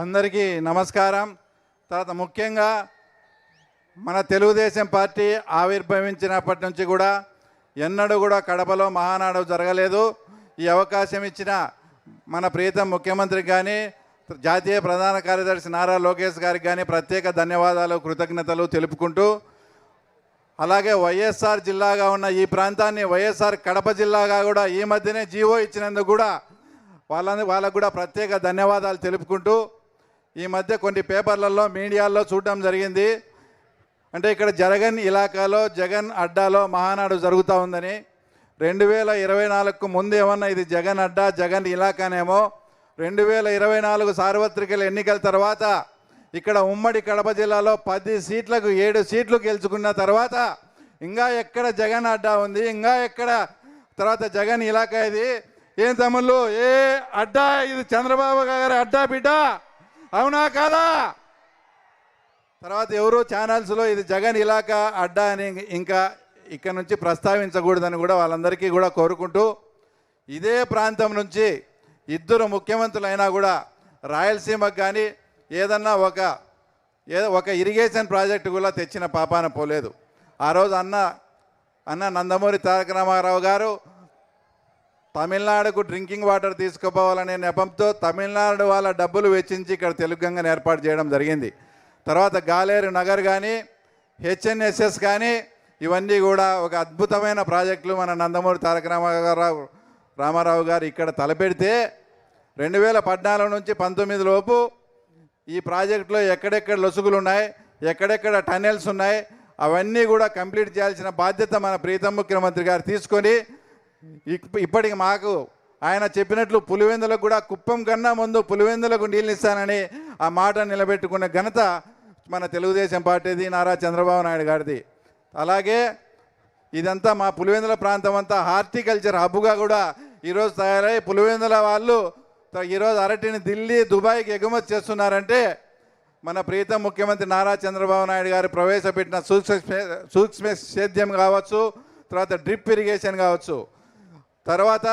అందరికీ నమస్కారం. తర్వాత ముఖ్యంగా మన తెలుగుదేశం పార్టీ ఆవిర్భవించినప్పటి నుంచి కూడా ఎన్నడూ కూడా కడపలో మహానాడు జరగలేదు. ఈ అవకాశం ఇచ్చిన మన ప్రీతం ముఖ్యమంత్రికి కానీ జాతీయ ప్రధాన కార్యదర్శి నారా లోకేష్ గారికి కానీ ప్రత్యేక ధన్యవాదాలు కృతజ్ఞతలు తెలుపుకుంటూ అలాగే వైఎస్ఆర్ జిల్లాగా ఉన్న ఈ ప్రాంతాన్ని వైఎస్ఆర్ కడప జిల్లాగా కూడా ఈ మధ్యనే జీవో ఇచ్చినందుకు కూడా వాళ్ళని వాళ్ళకు కూడా ప్రత్యేక ధన్యవాదాలు తెలుపుకుంటూ ఈ మధ్య కొన్ని పేపర్లలో మీడియాల్లో చూడడం జరిగింది. అంటే ఇక్కడ జరగన్ ఇలాకాలో జగన్ అడ్డాలో మహానాడు జరుగుతూ ఉందని. రెండు వేల ఇరవై నాలుగుకు ముందు ఏమన్నా ఇది జగన్ అడ్డా జగన్ ఇలాకానేమో. రెండు వేల ఇరవై నాలుగు సార్వత్రికల ఎన్నికల తర్వాత ఇక్కడ ఉమ్మడి కడప జిల్లాలో పది సీట్లకు ఏడు సీట్లు గెలుచుకున్న తర్వాత ఇంకా ఎక్కడ జగన్ అడ్డా ఉంది? ఇంకా ఎక్కడ? తర్వాత జగన్ ఇలాకా ఇది. ఏం తమ్ముళ్ళు? ఏ అడ్డా? ఇది చంద్రబాబు గారి అడ్డా బిడ్డ? అవునా కాదా? తర్వాత ఎవరు ఛానల్స్లో ఇది జగన్ ఇలాకా అడ్డా అని ఇంకా ఇక్కడ నుంచి ప్రస్తావించకూడదని కూడా వాళ్ళందరికీ కూడా కోరుకుంటూ ఇదే ప్రాంతం నుంచి ఇద్దరు ముఖ్యమంత్రులైనా కూడా రాయలసీమకు కానీ ఏదన్నా ఒక ఏదో ఒక ఇరిగేషన్ ప్రాజెక్టు కూడా తెచ్చిన పాపాన పోలేదు. ఆ రోజు అన్న అన్న నందమూరి తారక రామారావు గారు తమిళనాడుకు డ్రింకింగ్ వాటర్ తీసుకుపోవాలనే నెపంతో తమిళనాడు వాళ్ళ డబ్బులు వెచ్చించి ఇక్కడ తెలుగు గంగను ఏర్పాటు చేయడం జరిగింది. తర్వాత గాలేరు నగర్ కానీ హెచ్ఎన్ఎస్ఎస్ కానీ ఇవన్నీ కూడా ఒక అద్భుతమైన ప్రాజెక్టులు మన నందమూరి తారక రామారావు రామారావు గారు ఇక్కడ తలపెడితే రెండు వేల పద్నాలుగు నుంచి పంతొమ్మిది లోపు ఈ ప్రాజెక్టులో ఎక్కడెక్కడ లొసుగులు ఉన్నాయి ఎక్కడెక్కడ టనెల్స్ ఉన్నాయి అవన్నీ కూడా కంప్లీట్ చేయాల్సిన బాధ్యత మన ప్రీతం ముఖ్యమంత్రి గారు తీసుకొని ఇప్పటికి మాకు ఆయన చెప్పినట్లు పులివెందులకు కూడా కుప్పం కన్నా ముందు పులివెందులకు నీళ్ళు ఇస్తానని ఆ మాట నిలబెట్టుకున్న ఘనత మన తెలుగుదేశం పార్టీది నారా చంద్రబాబు నాయుడు గారిది. అలాగే ఇదంతా మా పులివెందుల ప్రాంతం అంతా హార్టికల్చర్ హబ్బుగా కూడా ఈరోజు తయారై పులివెందుల వాళ్ళు ఈరోజు అరటిని ఢిల్లీ దుబాయ్కి ఎగుమతి చేస్తున్నారంటే మన ప్రీతం ముఖ్యమంత్రి నారా చంద్రబాబు నాయుడు గారు ప్రవేశపెట్టిన సూక్ష్మ సూక్ష్మ సేద్యం కావచ్చు తర్వాత డ్రిప్ ఇరిగేషన్ కావచ్చు. తర్వాత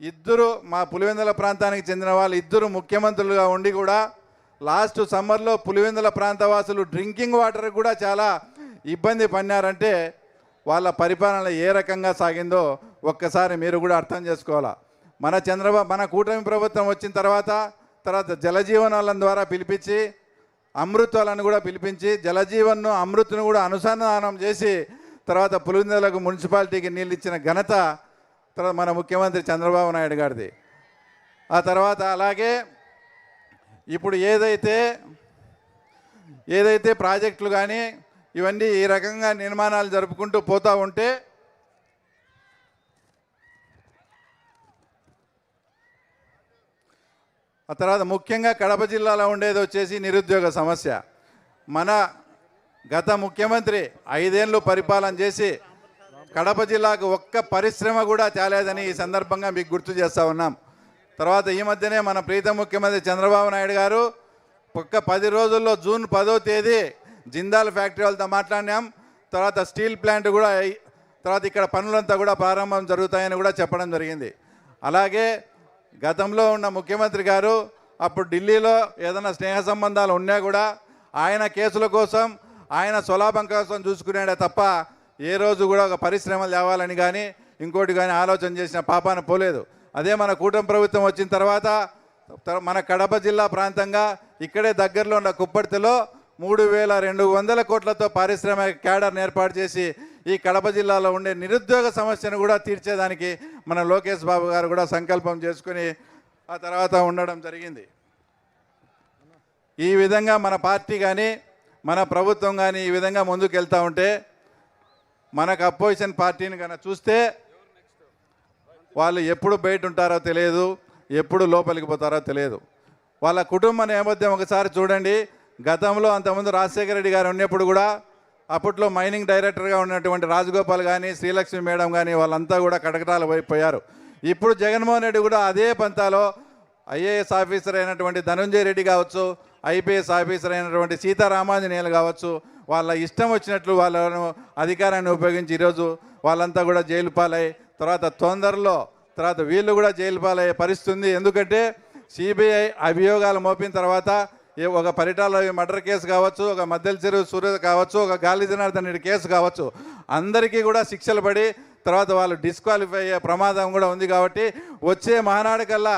ఇద్దరు మా పులివెందుల ప్రాంతానికి చెందిన వాళ్ళు ఇద్దరు ముఖ్యమంత్రులుగా ఉండి కూడా లాస్ట్ సమ్మర్లో పులివెందుల ప్రాంతవాసులు డ్రింకింగ్ వాటర్ కూడా చాలా ఇబ్బంది పడినారంటే వాళ్ళ పరిపాలన ఏ రకంగా సాగిందో ఒక్కసారి మీరు కూడా అర్థం చేసుకోవాలా. మన చంద్రబాబు మన కూటమి ప్రభుత్వం వచ్చిన తర్వాత తర్వాత జలజీవనాలను ద్వారా పిలిపించి అమృతాలను కూడా పిలిపించి జలజీవన్ను అమృత్ను కూడా అనుసంధానం చేసి తర్వాత పులివెందులకు మున్సిపాలిటీకి నీళ్ళు ఇచ్చిన ఘనత తర్వాత మన ముఖ్యమంత్రి చంద్రబాబు నాయుడు గారిది. ఆ తర్వాత అలాగే ఇప్పుడు ఏదైతే ఏదైతే ప్రాజెక్టులు కానీ ఇవన్నీ ఈ రకంగా నిర్మాణాలు జరుపుకుంటూ పోతూ ఉంటే ఆ తర్వాత ముఖ్యంగా కడప జిల్లాలో ఉండేది వచ్చేసి నిరుద్యోగ సమస్య. మన గత ముఖ్యమంత్రి ఐదేళ్ళు పరిపాలన చేసి కడప జిల్లాకు ఒక్క పరిశ్రమ కూడా తేలేదని ఈ సందర్భంగా మీకు గుర్తు చేస్తూ ఉన్నాం. తర్వాత ఈ మధ్యనే మన ప్రీత ముఖ్యమంత్రి చంద్రబాబు నాయుడు గారు ఒక్క పది రోజుల్లో జూన్ పదో తేదీ జిందాల్ ఫ్యాక్టరీ వాళ్ళతో మాట్లాడినాం. తర్వాత స్టీల్ ప్లాంట్ కూడా తర్వాత ఇక్కడ పనులంతా కూడా ప్రారంభం జరుగుతాయని కూడా చెప్పడం జరిగింది. అలాగే గతంలో ఉన్న ముఖ్యమంత్రి గారు అప్పుడు ఢిల్లీలో ఏదైనా స్నేహ సంబంధాలు ఉన్నా కూడా ఆయన కేసుల కోసం ఆయన స్వలాభం కోసం చూసుకునేడే తప్ప ఏ రోజు కూడా ఒక పరిశ్రమలు తేవాలని కానీ ఇంకోటి కానీ ఆలోచన చేసిన పాపాన పోలేదు. అదే మన కూటమి ప్రభుత్వం వచ్చిన తర్వాత మన కడప జిల్లా ప్రాంతంగా ఇక్కడే దగ్గరలో ఉన్న కుప్పర్తిలో మూడు వేల రెండు వందల కోట్లతో పారిశ్రామిక క్యాడర్ని ఏర్పాటు చేసి ఈ కడప జిల్లాలో ఉండే నిరుద్యోగ సమస్యను కూడా తీర్చేదానికి మన లోకేష్ బాబు గారు కూడా సంకల్పం చేసుకుని ఆ తర్వాత ఉండడం జరిగింది. ఈ విధంగా మన పార్టీ కానీ మన ప్రభుత్వం కానీ ఈ విధంగా ముందుకు వెళ్తూ ఉంటే మనకు అపోజిషన్ పార్టీని కనుక చూస్తే వాళ్ళు ఎప్పుడు బయట ఉంటారో తెలియదు ఎప్పుడు లోపలికి పోతారో తెలియదు. వాళ్ళ కుటుంబ నేపథ్యం ఒకసారి చూడండి. గతంలో అంతకుముందు రాజశేఖర రెడ్డి గారు ఉన్నప్పుడు కూడా అప్పట్లో మైనింగ్ డైరెక్టర్గా ఉన్నటువంటి రాజగోపాల్ కానీ శ్రీలక్ష్మి మేడం కానీ వాళ్ళంతా కూడా కటకటాలు పోయారు ఇప్పుడు జగన్మోహన్ రెడ్డి కూడా అదే పంతాలో ఐఏఎస్ ఆఫీసర్ అయినటువంటి ధనంజయ రెడ్డి కావచ్చు ఐపీఎస్ ఆఫీసర్ అయినటువంటి సీతారామాంజనేయులు కావచ్చు వాళ్ళ ఇష్టం వచ్చినట్లు వాళ్ళను అధికారాన్ని ఉపయోగించి ఈరోజు వాళ్ళంతా కూడా జైలు పాలై తర్వాత తొందరలో తర్వాత వీళ్ళు కూడా జైలు పాలయ్యే పరిస్థితి ఉంది ఎందుకంటే సిబిఐ అభియోగాలు మోపిన తర్వాత ఏ ఒక పరిటాల మర్డర్ కేసు కావచ్చు ఒక మద్దెల చెరువు సూర్య కావచ్చు ఒక గాలి జనార్దన్ రెడ్డి కేసు కావచ్చు అందరికీ కూడా శిక్షలు పడి తర్వాత వాళ్ళు డిస్క్వాలిఫై అయ్యే ప్రమాదం కూడా ఉంది కాబట్టి వచ్చే మహానాడు కల్లా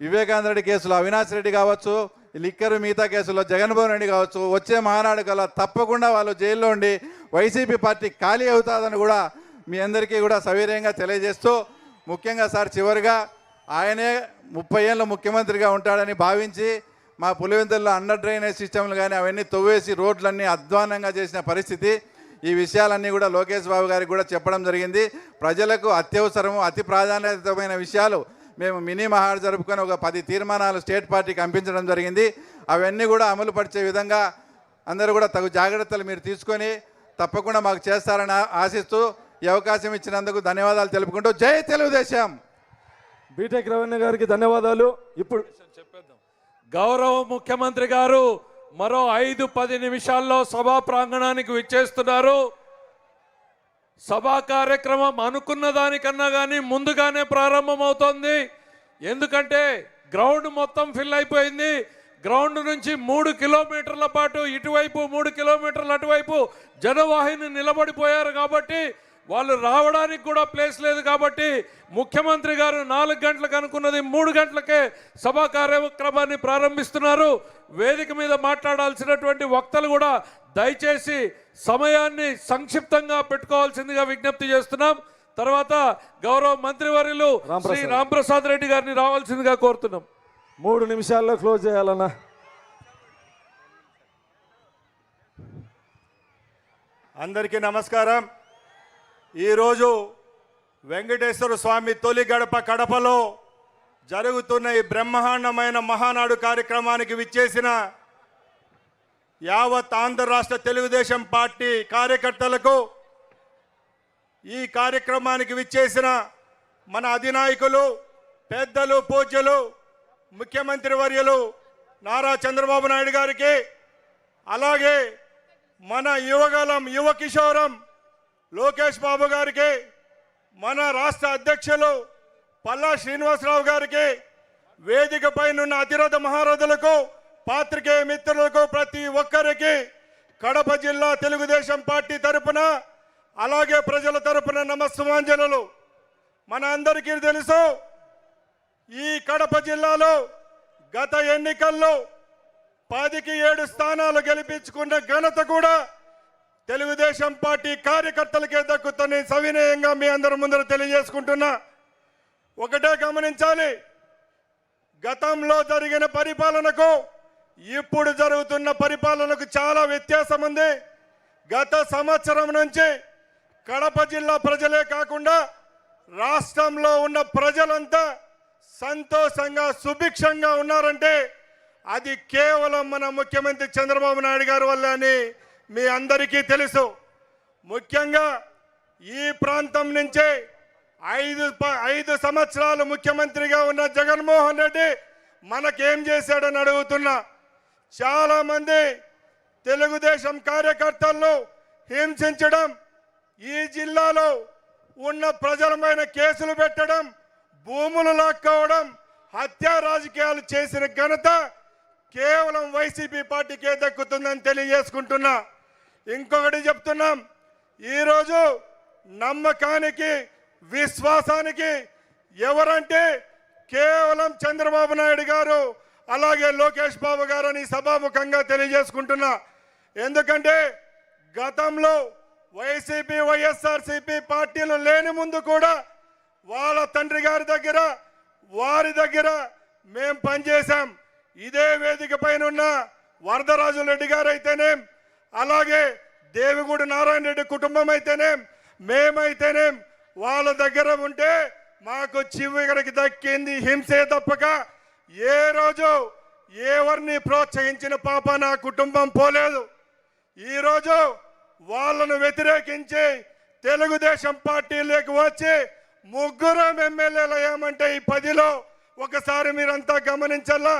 వివేకానంద రెడ్డి కేసులో అవినాష్ రెడ్డి కావచ్చు లిక్కర్ మిగతా కేసులో జగన్మోహన్ రెడ్డి కావచ్చు వచ్చే మహానాడు కల్లా తప్పకుండా వాళ్ళు జైల్లో ఉండి వైసీపీ పార్టీ ఖాళీ అవుతుందని కూడా మీ అందరికీ కూడా సవీర్యంగా తెలియజేస్తూ ముఖ్యంగా సార్ చివరిగా ఆయనే ముప్పై ఏళ్ళు ముఖ్యమంత్రిగా ఉంటాడని భావించి మా పులివెందుల్లో అండర్ డ్రైనేజ్ సిస్టమ్లు కానీ అవన్నీ తవ్వేసి రోడ్లన్నీ అధ్వానంగా చేసిన పరిస్థితి ఈ విషయాలన్నీ కూడా లోకేష్ బాబు గారికి కూడా చెప్పడం జరిగింది. ప్రజలకు అత్యవసరము అతి ప్రాధాన్యతమైన విషయాలు మేము మినీ మహాడ్ జరుపుకొని ఒక పది తీర్మానాలు స్టేట్ పార్టీకి పంపించడం జరిగింది. అవన్నీ కూడా అమలు పరిచే విధంగా అందరూ కూడా తగు జాగ్రత్తలు మీరు తీసుకొని తప్పకుండా మాకు చేస్తారని ఆశిస్తూ ఈ అవకాశం ఇచ్చినందుకు ధన్యవాదాలు తెలుపుకుంటూ జై తెలుగుదేశం. బీటెక్ రవీణ్య గారికి ధన్యవాదాలు. ఇప్పుడు గౌరవ ముఖ్యమంత్రి గారు మరో ఐదు పది నిమిషాల్లో సభా ప్రాంగణానికి విచ్చేస్తున్నారు. సభా కార్యక్రమం అనుకున్న దానికన్నా కానీ ముందుగానే ప్రారంభమవుతోంది. ఎందుకంటే గ్రౌండ్ మొత్తం ఫిల్ అయిపోయింది. గ్రౌండ్ నుంచి మూడు కిలోమీటర్ల పాటు ఇటువైపు మూడు కిలోమీటర్ల అటువైపు జనవాహిని నిలబడిపోయారు కాబట్టి వాళ్ళు రావడానికి కూడా ప్లేస్ లేదు కాబట్టి ముఖ్యమంత్రి గారు నాలుగు గంటలకు అనుకున్నది మూడు గంటలకే సభా కార్యక్రమాన్ని ప్రారంభిస్తున్నారు. వేదిక మీద మాట్లాడాల్సినటువంటి వక్తలు కూడా దయచేసి సమయాన్ని సంక్షిప్తంగా పెట్టుకోవాల్సిందిగా విజ్ఞప్తి చేస్తున్నాం. తర్వాత గౌరవ మంత్రివర్యులు శ్రీ రాంప్రసాద్. రాంప్రసాద్ రెడ్డి గారిని రావాల్సిందిగా కోరుతున్నాం. మూడు నిమిషాల్లో క్లోజ్ చేయాలన్నా. అందరికీ నమస్కారం. ఈరోజు వెంకటేశ్వర స్వామి తొలి గడప కడపలో జరుగుతున్న ఈ బ్రహ్మాండమైన మహానాడు కార్యక్రమానికి విచ్చేసిన యావత్ ఆంధ్ర రాష్ట్ర తెలుగుదేశం పార్టీ కార్యకర్తలకు ఈ కార్యక్రమానికి విచ్చేసిన మన అధినాయకులు పెద్దలు పూజ్యులు ముఖ్యమంత్రి వర్యులు నారా చంద్రబాబు నాయుడు గారికి అలాగే మన యువగలం యువ కిషోరం లోకేష్ బాబు గారికి మన రాష్ట్ర అధ్యక్షులు పల్లా శ్రీనివాసరావు గారికి వేదిక పైనున్న అతిరథ మహారథులకు పాత్రికేయ మిత్రులకు ప్రతి ఒక్కరికి కడప జిల్లా తెలుగుదేశం పార్టీ తరపున అలాగే ప్రజల తరపున నమస్సుమాంజనులు. మన అందరికీ తెలుసు ఈ కడప జిల్లాలో గత ఎన్నికల్లో పదికి ఏడు స్థానాలు గెలిపించుకున్న ఘనత కూడా తెలుగుదేశం పార్టీ కార్యకర్తలకే దక్కుతని సవినయంగా మీ అందరి ముందర తెలియజేసుకుంటున్నా. ఒకటే గమనించాలి గతంలో జరిగిన పరిపాలనకు ఇప్పుడు జరుగుతున్న పరిపాలనకు చాలా వ్యత్యాసం ఉంది. గత సంవత్సరం నుంచి కడప జిల్లా ప్రజలే కాకుండా రాష్ట్రంలో ఉన్న ప్రజలంతా సంతోషంగా సుభిక్షంగా ఉన్నారంటే అది కేవలం మన ముఖ్యమంత్రి చంద్రబాబు నాయుడు గారి వల్ల అని మీ అందరికీ తెలుసు. ముఖ్యంగా ఈ ప్రాంతం నుంచే ఐదు ప- ఐదు సంవత్సరాలు ముఖ్యమంత్రిగా ఉన్న జగన్మోహన్ రెడ్డి మనకేం చేశాడని అడుగుతున్నా. చాలామంది తెలుగుదేశం కార్యకర్తలను హింసించడం ఈ జిల్లాలో ఉన్న ప్రజలమైన కేసులు పెట్టడం భూములు లాక్కోవడం హత్యా రాజకీయాలు చేసిన ఘనత కేవలం వైసీపీ పార్టీకే దక్కుతుందని తెలియజేసుకుంటున్నా. ఇంకొకటి చెప్తున్నాం. ఈరోజు నమ్మకానికి విశ్వాసానికి ఎవరంటే కేవలం చంద్రబాబు నాయుడు గారు అలాగే లోకేష్ బాబు గారు అని సభాముఖంగా తెలియజేసుకుంటున్నా. ఎందుకంటే గతంలో వైసీపీ వైఎస్ఆర్సీపీ పార్టీలు లేని ముందు కూడా వాళ్ళ తండ్రి గారి దగ్గర వారి దగ్గర మేం పనిచేశాం. ఇదే వేదిక పైన ఉన్న వరదరాజు రెడ్డి గారు అయితేనేం అలాగే దేవిగూడి నారాయణ రెడ్డి కుటుంబం అయితేనేం మేమైతేనేం వాళ్ళ దగ్గర ఉంటే మాకు చివరికి దక్కింది హింసే తప్పక. ఏ రోజు ఎవరిని ప్రోత్సహించిన పాప నా కుటుంబం పోలేదు. ఈరోజు వాళ్ళను వ్యతిరేకించి తెలుగుదేశం పార్టీలోకి వచ్చి ముగ్గురం ఎమ్మెల్యేలు ఏమంటే ఈ పదిలో ఒకసారి మీరంతా గమనించాలా